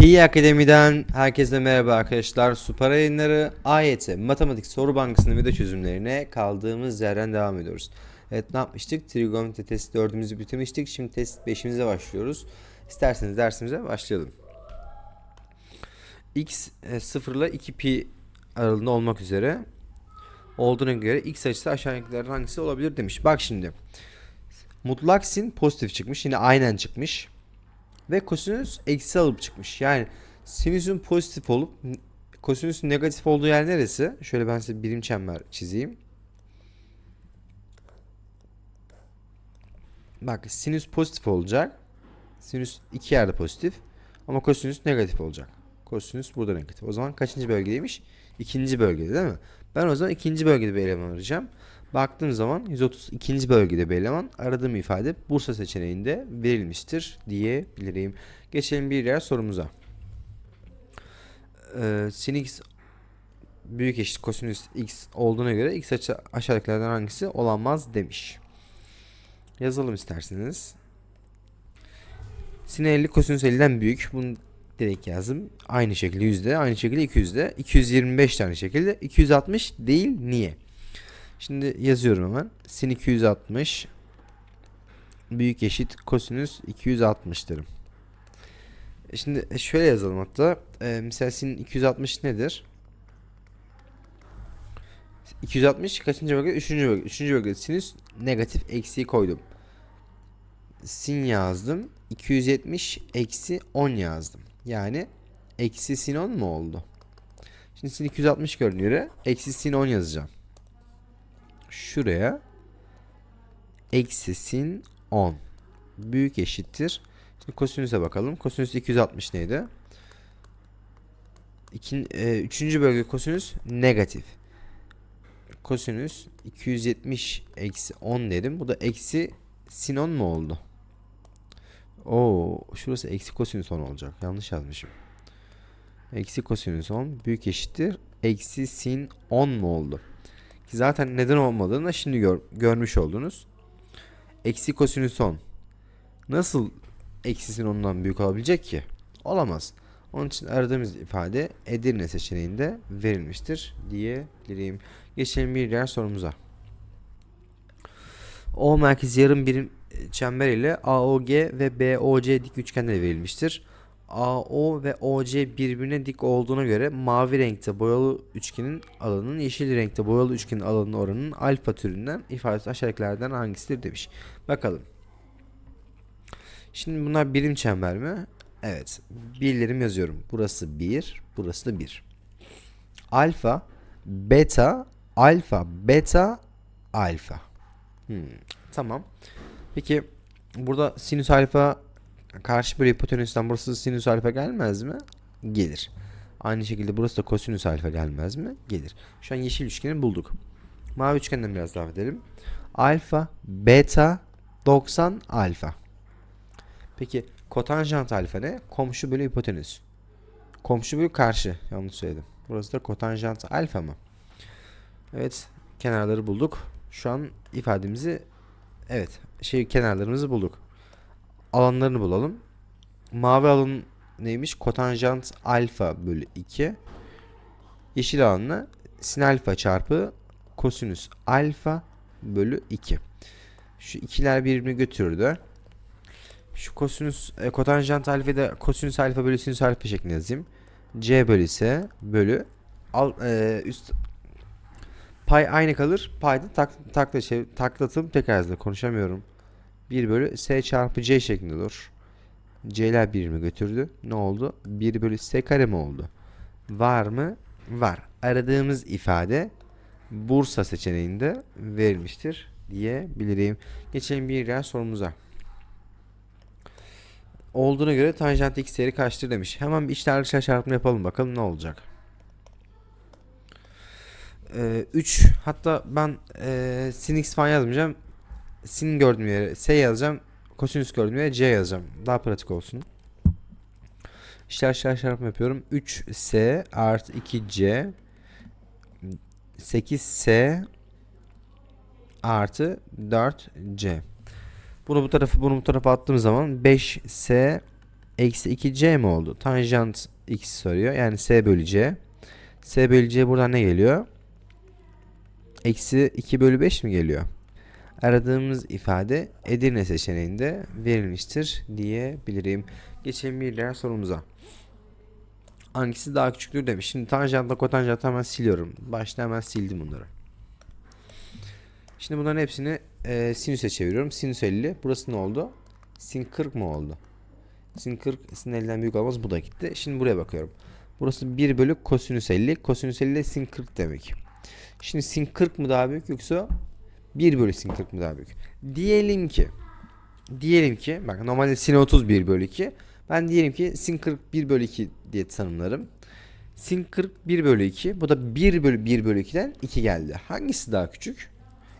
Pi Akademi'den herkese merhaba arkadaşlar. Süper yayınları AYT Matematik Soru Bankası'nın video çözümlerine kaldığımız yerden devam ediyoruz. Evet ne yapmıştık? Trigonometri test 4'ümüzü bitirmiştik. Şimdi test 5'imize başlıyoruz. İsterseniz dersimize başlayalım. X e, 0 ile 2 pi aralığında olmak üzere olduğuna göre x açısı aşağıdakilerden hangisi olabilir demiş. Bak şimdi. Mutlak sin pozitif çıkmış. Yine aynen çıkmış. Ve kosinüs eksi alıp çıkmış. Yani sinüsün pozitif olup kosinüsün negatif olduğu yer neresi? Şöyle ben size birim çember çizeyim. Bak sinüs pozitif olacak. Sinüs iki yerde pozitif. Ama kosinüs negatif olacak. Kosinüs burada negatif. O zaman kaçıncı bölgedeymiş? İkinci bölgede değil mi? Ben o zaman ikinci bölgede bir eleman arayacağım. Baktığım zaman 132. bölgede bir eleman aradığım ifade Bursa seçeneğinde verilmiştir diyebilirim. Geçelim bir diğer sorumuza. Ee, sin x büyük eşit kosinüs x olduğuna göre x açı aşağıdakilerden hangisi olamaz demiş. Yazalım isterseniz. Sin 50 kosinüs 50'den büyük. Bunu direkt yazdım. Aynı şekilde yüzde, aynı şekilde 200'de. 225 tane şekilde. 260 değil. Niye? Şimdi yazıyorum hemen. Sin 260 büyük eşit kosinüs 260 derim. E Şimdi şöyle yazalım hatta. Ee, mesela sin 260 nedir? 260 kaçıncı bölge? Üçüncü bölge. Üçüncü bölge sinüs negatif eksiği koydum. Sin yazdım. 270 eksi 10 yazdım. Yani eksi sin 10 mu oldu? Şimdi sin 260 görünüyor. Eksi sin 10 yazacağım şuraya eksi sin 10 büyük eşittir. Şimdi kosinüse bakalım. Kosinüs 260 neydi? İkin, e, üçüncü bölge kosinüs negatif. Kosinüs 270 eksi 10 dedim. Bu da eksi sin 10 mu oldu? Oo, şurası eksi kosinüs 10 olacak. Yanlış yazmışım. Eksi kosinüs 10 büyük eşittir. Eksi sin 10 mu oldu? Ki zaten neden olmadığını da şimdi gör, görmüş oldunuz. Eksi kosinüs 10. Nasıl eksisin ondan büyük olabilecek ki? Olamaz. Onun için aradığımız ifade Edirne seçeneğinde verilmiştir diyebilirim. Geçelim bir diğer sorumuza. O merkezi yarım birim çember ile AOG ve BOC dik üçgenleri verilmiştir. AO ve OC birbirine dik olduğuna göre mavi renkte boyalı üçgenin alanının yeşil renkte boyalı üçgenin alanının oranının alfa türünden ifadesi aşağıdakilerden hangisidir demiş. Bakalım. Şimdi bunlar birim çember mi? Evet. Birlerim yazıyorum. Burası 1, burası da 1. Alfa, beta, alfa, beta, alfa. Hmm, tamam. Peki burada sinüs alfa karşı bir hipotenüsten burası sinüs alfa gelmez mi? Gelir. Aynı şekilde burası da kosinüs alfa gelmez mi? Gelir. Şu an yeşil üçgeni bulduk. Mavi üçgenden biraz daha edelim. Alfa, beta, 90 alfa. Peki kotanjant alfa ne? Komşu bölü hipotenüs. Komşu bölü karşı. Yanlış söyledim. Burası da kotanjant alfa mı? Evet. Kenarları bulduk. Şu an ifademizi evet şey kenarlarımızı bulduk alanlarını bulalım. Mavi alan neymiş? Kotanjant alfa bölü 2. Yeşil alanla sin alfa çarpı kosinüs alfa bölü 2. Şu ikiler birbirini götürdü. Şu kosinüs e, kotanjant alfa da kosinüs alfa bölü sinüs alfa şeklinde yazayım. C bölü S bölü al, e, üst pay aynı kalır. Payda tak, takla şey, taklatım tekrar yazdı. Konuşamıyorum. 1 bölü s çarpı c şeklinde olur. c'ler birimi götürdü. Ne oldu? 1 bölü s kare mi oldu? Var mı? Var. Aradığımız ifade Bursa seçeneğinde verilmiştir diyebilirim. Geçelim bir diğer sorumuza. Olduğuna göre tanjant x değeri kaçtır demiş. Hemen bir içler dışlar çarpımı yapalım bakalım ne olacak. 3 ee, hatta ben e, sin x falan yazmayacağım sin gördüğüm yere S yazacağım. Kosinüs gördüğüm yere C yazacağım. Daha pratik olsun. İşler işler çarpım yapıyorum. 3S artı 2C 8S artı 4C. Bunu bu tarafa bunu bu tarafa attığım zaman 5S eksi 2c mi oldu? Tanjant x soruyor. Yani s bölü c. s bölü c buradan ne geliyor? Eksi 2 bölü 5 mi geliyor? Aradığımız ifade Edirne seçeneğinde verilmiştir diyebilirim. Geçelim bir diğer sorumuza. Hangisi daha küçüktür demiş. Şimdi tanjantla kotanjantı hemen siliyorum. Başta hemen sildim bunları. Şimdi bunların hepsini e, sinüse çeviriyorum. Sinüs 50. Burası ne oldu? Sin 40 mı oldu? Sin 40 sin 50'den büyük olmaz. Bu da gitti. Şimdi buraya bakıyorum. Burası 1 bölü kosinüs 50. Kosinüs 50 de sin 40 demek. Şimdi sin 40 mı daha büyük yoksa 1 bölü sin 40 mı daha büyük? Diyelim ki diyelim ki bak normalde sin 30 1 bölü 2. Ben diyelim ki sin 40 1 bölü 2 diye tanımlarım. Sin 40 1 bölü 2. Bu da 1 bölü 1 bölü 2'den 2 geldi. Hangisi daha küçük?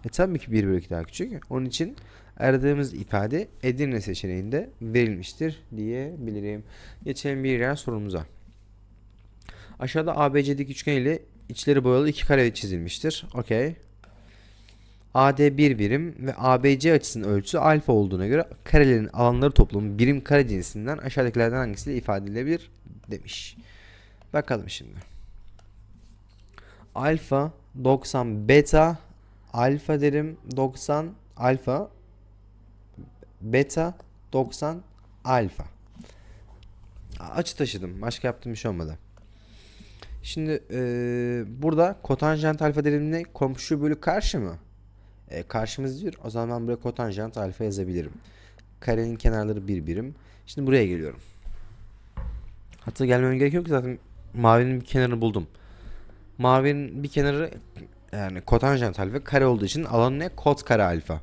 E tabii ki 1 bölü 2 daha küçük. Onun için aradığımız ifade Edirne seçeneğinde verilmiştir diyebilirim. Geçelim bir diğer sorumuza. Aşağıda ABC dik üçgen ile içleri boyalı iki kare çizilmiştir. Okey. AD bir birim ve ABC açısının ölçüsü alfa olduğuna göre karelerin alanları toplamı birim kare cinsinden aşağıdakilerden hangisiyle ifade edilebilir demiş. Bakalım şimdi. Alfa 90 beta alfa derim 90 alfa beta 90 alfa. Açı taşıdım. Başka yaptığım bir şey olmadı. Şimdi eee, burada kotanjant alfa derimine komşu bölü karşı mı? E, karşımız bir. O zaman ben buraya kotanjant alfa yazabilirim. Karenin kenarları bir birim. Şimdi buraya geliyorum. Hatta gelmem gerek yok zaten mavinin bir kenarını buldum. Mavinin bir kenarı yani kotanjant alfa kare olduğu için alanı ne? Kot kare alfa.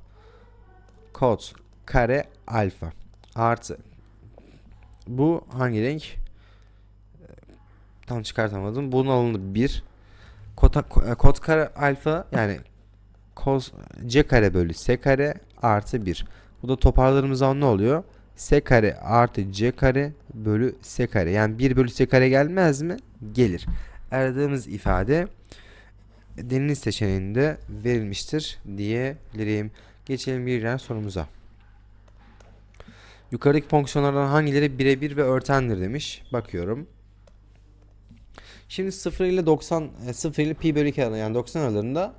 Kot kare alfa artı bu hangi renk? Tam çıkartamadım. Bunun alanı 1. Kota, ko- e, kot kare alfa yani kos c kare bölü s kare artı 1. Bu da toparladığımız zaman ne oluyor? s kare artı c kare bölü s kare. Yani 1 bölü s kare gelmez mi? Gelir. Aradığımız ifade deniz seçeneğinde verilmiştir diyebilirim. Geçelim bir diğer sorumuza. Yukarıdaki fonksiyonlardan hangileri birebir ve örtendir demiş. Bakıyorum. Şimdi 0 ile 90 e, 0 ile pi bölü 2 arasında yani 90 aralarında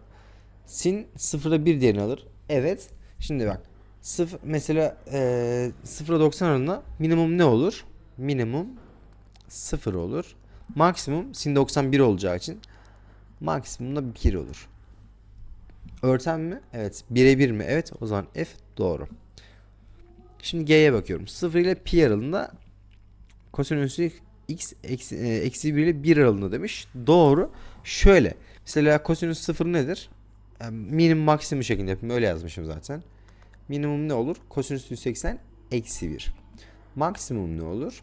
sin 0'da 1 değerini alır. Evet. Şimdi bak. 0 mesela e, 0 ile 90 arasında minimum ne olur? Minimum 0 olur. Maksimum sin 91 olacağı için maksimum da 1 olur. Örten mi? Evet. Birebir mi? Evet. O zaman F doğru. Şimdi G'ye bakıyorum. 0 ile pi aralığında kosinüsü x eksi, e, eksi 1 ile 1 aralığında demiş. Doğru. Şöyle. Mesela kosinüs 0 nedir? Minimum maksimum şeklinde yapayım. Öyle yazmışım zaten. Minimum ne olur? Kosinüs 180 eksi 1. Maksimum ne olur?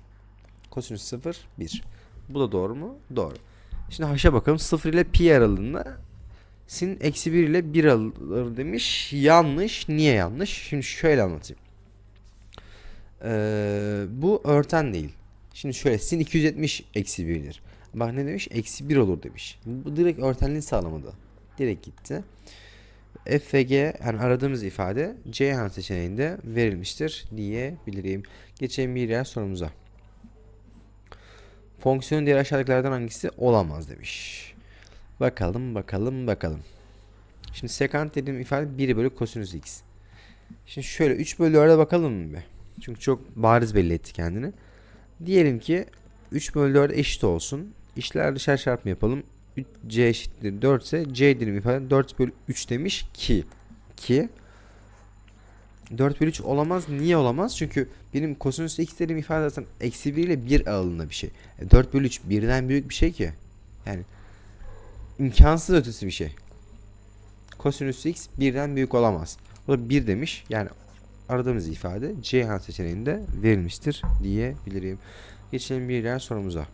Kosinüs 0 1. Bu da doğru mu? Doğru. Şimdi haşa bakalım. 0 ile pi aralığında sin eksi 1 ile 1 alır demiş. Yanlış. Niye yanlış? Şimdi şöyle anlatayım. Ee, bu örten değil. Şimdi şöyle sin 270 eksi 1'dir. Bak ne demiş? Eksi 1 olur demiş. Bu direkt örtenliği sağlamadı. Direkt gitti. F ve G yani aradığımız ifade Ceyhan seçeneğinde verilmiştir diyebilirim. Geçelim bir diğer sorumuza. Fonksiyon diğer aşağıdakilerden hangisi olamaz demiş. Bakalım bakalım bakalım. Şimdi sekant dediğim ifade 1 bölü kosinüs x. Şimdi şöyle 3 bölü 4'e bakalım mı be? Çünkü çok bariz belli etti kendini. Diyelim ki 3 bölü 4 eşit olsun. İşler dışarı çarpımı yapalım. 3c eşittir 4 ise c dilim ifade 4 bölü 3 demiş ki ki 4 bölü 3 olamaz. Niye olamaz? Çünkü benim kosinüs x dediğim ifade zaten eksi 1 ile 1 aralığında bir şey. E, 4 bölü 3 birden büyük bir şey ki. Yani imkansız ötesi bir şey. Kosinüs x birden büyük olamaz. O da 1 demiş. Yani aradığımız ifade Ceyhan seçeneğinde verilmiştir diyebilirim. Geçelim bir diğer sorumuza.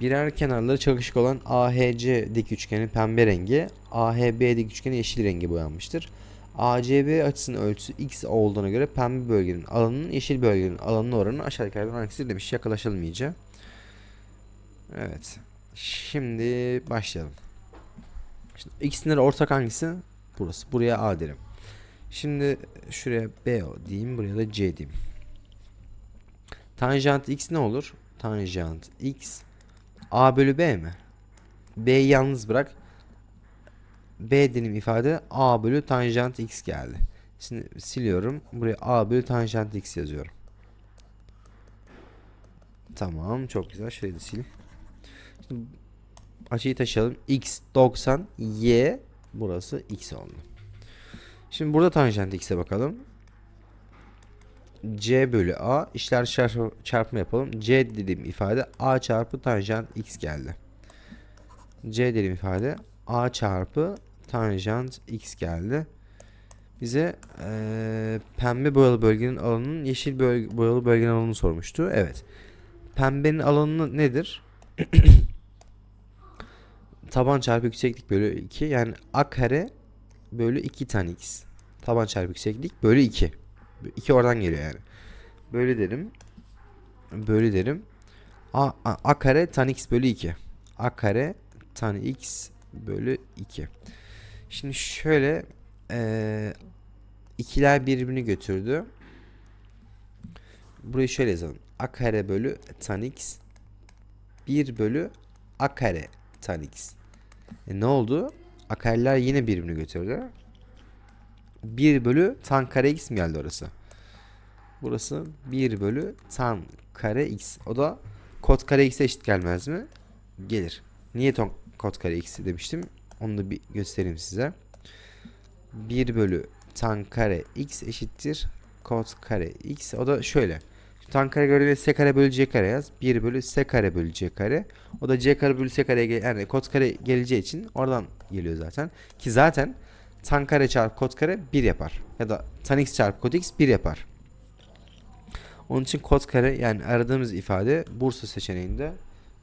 Birer kenarları çakışık olan AHC dik üçgenin pembe rengi, AHB dik üçgenin yeşil rengi boyanmıştır. ACB açısının ölçüsü x olduğuna göre pembe bölgenin alanının yeşil bölgenin alanına oranı aşağıdakilerden hangisidir demiş. Yaklaşalım iyice. Evet. Şimdi başlayalım. Şimdi ikisinin ortak hangisi? Burası. Buraya A derim. Şimdi şuraya B diyeyim. Buraya da C diyeyim. Tanjant x ne olur? Tanjant x a bölü b mi? B'yi yalnız bırak. B dedim ifade a bölü tanjant x geldi. Şimdi siliyorum. Buraya a bölü tanjant x yazıyorum. Tamam çok güzel. Şöyle de sil. Şimdi açıyı taşıyalım. x 90 y burası x oldu. Şimdi burada tanjant x'e bakalım. C bölü a işler çarpma yapalım. c dediğim ifade a çarpı tanjant x geldi. c dediğim ifade a çarpı tanjant x geldi. Bize eee, pembe boyalı bölgenin alanının yeşil böl- boyalı bölgenin alanını sormuştu. Evet. Pembenin alanı nedir? Taban çarpı yükseklik bölü 2 yani a kare bölü 2 tan x. Taban çarpı yükseklik bölü 2. 2 oradan geliyor yani. Bölü derim. Bölü derim. A, a, a kare tan x bölü 2. A kare tan x bölü 2. Şimdi şöyle eee ikiler birbirini götürdü. Burayı şöyle yazalım. A kare bölü tan x 1 bölü a kare tan x. E ne oldu? A kareler yine birbirini götürdü. 1 bölü tan kare x mi geldi orası? Burası 1 bölü tan kare x. O da kod kare x'e eşit gelmez mi? Gelir. Niye ton kod kare x demiştim? Onu da bir göstereyim size. 1 bölü tan kare x eşittir kod kare x. O da şöyle. Tan kare göre s kare bölü c kare yaz. 1 bölü s kare bölü c kare. O da c kare bölü s kare gel yani kod kare geleceği için oradan geliyor zaten. Ki zaten tan kare çarpı kod kare 1 yapar. Ya da tan x çarpı kod x 1 yapar. Onun için kod kare yani aradığımız ifade Bursa seçeneğinde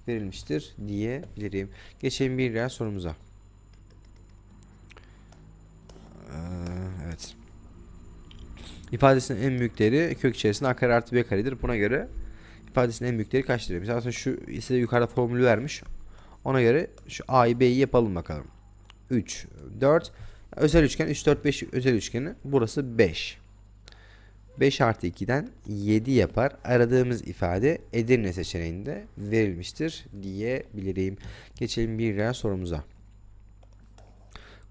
verilmiştir diyebilirim. Geçelim bir diğer sorumuza. Ee, evet. İfadesinin en büyük değeri kök içerisinde a kare artı b karedir. Buna göre ifadesinin en büyük değeri kaçtır? Mesela aslında şu size yukarıda formülü vermiş. Ona göre şu a'yı b'yi yapalım bakalım. 3, 4. Özel üçgen 3, 4, 5 özel üçgeni. Burası 5. 5 artı 2'den 7 yapar. Aradığımız ifade Edirne seçeneğinde verilmiştir diyebilirim. Geçelim bir diğer sorumuza.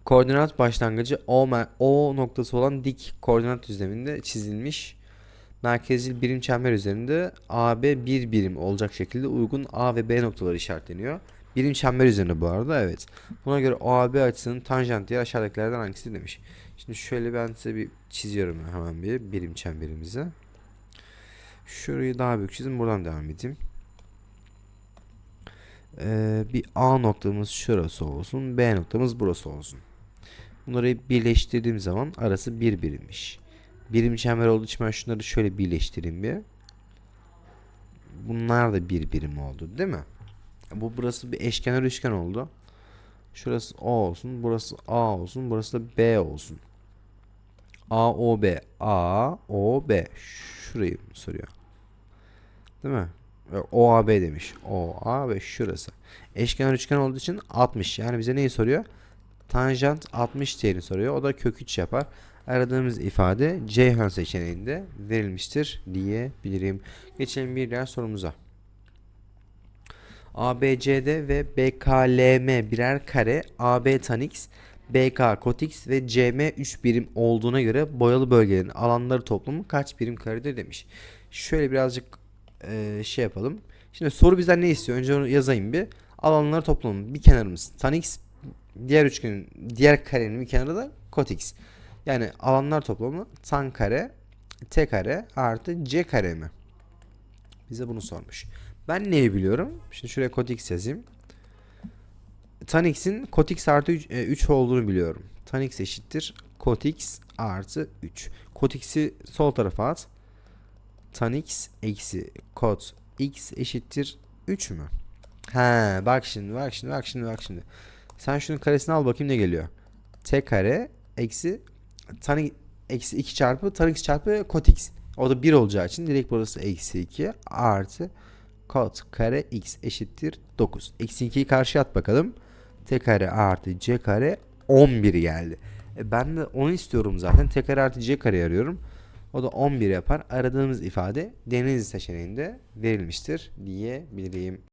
Koordinat başlangıcı o, o noktası olan dik koordinat düzleminde çizilmiş. Merkezli birim çember üzerinde AB bir birim olacak şekilde uygun A ve B noktaları işaretleniyor. Birim çember üzerinde bu arada evet. Buna göre OAB açısının tanjant diye aşağıdakilerden hangisi demiş. Şimdi şöyle ben size bir çiziyorum hemen bir birim çemberimizi. Şurayı daha büyük çizim buradan devam edeyim. Ee, bir A noktamız şurası olsun. B noktamız burası olsun. Bunları birleştirdiğim zaman arası bir birimmiş. Birim çember olduğu için ben şunları şöyle birleştireyim bir. Bunlar da bir birim oldu değil mi? Bu burası bir eşkenar üçgen oldu. Şurası O olsun, burası A olsun, burası da B olsun. A O B A O B şurayı soruyor. Değil mi? O A B demiş. O A ve şurası. Eşkenar üçgen olduğu için 60. Yani bize neyi soruyor? Tanjant 60 değerini soruyor. O da kök 3 yapar. Aradığımız ifade Ceyhan seçeneğinde verilmiştir diyebilirim. Geçelim bir diğer sorumuza. ABCD ve BKLM birer kare, AB tan x, BK kot x ve CM 3 birim olduğuna göre boyalı bölgelerin alanları toplamı kaç birim karedir demiş. Şöyle birazcık eee, şey yapalım. Şimdi soru bizden ne istiyor? Önce onu yazayım bir. Alanları toplamı bir kenarımız tan x, diğer üçgenin diğer karenin bir kenarı da kot x. Yani alanlar toplamı tan kare, t kare artı c kare mi? Bize bunu sormuş. Ben neyi biliyorum? Şimdi şuraya kot x yazayım. Tan x'in kot x artı 3, olduğunu biliyorum. Tan x eşittir kot x artı 3. Kot x'i sol tarafa at. Tan x eksi kot x eşittir 3 mü? He bak şimdi bak şimdi bak şimdi bak şimdi. Sen şunun karesini al bakayım ne geliyor. T kare eksi tan i- eksi 2 çarpı tan x çarpı kot x. O da 1 olacağı için direkt burası eksi 2 artı kot kare x eşittir 9. Eksi 2'yi karşıya at bakalım. T kare artı c kare 11 geldi. E ben de onu istiyorum zaten. T kare artı c kare arıyorum. O da 11 yapar. Aradığımız ifade Denizli seçeneğinde verilmiştir diyebilirim.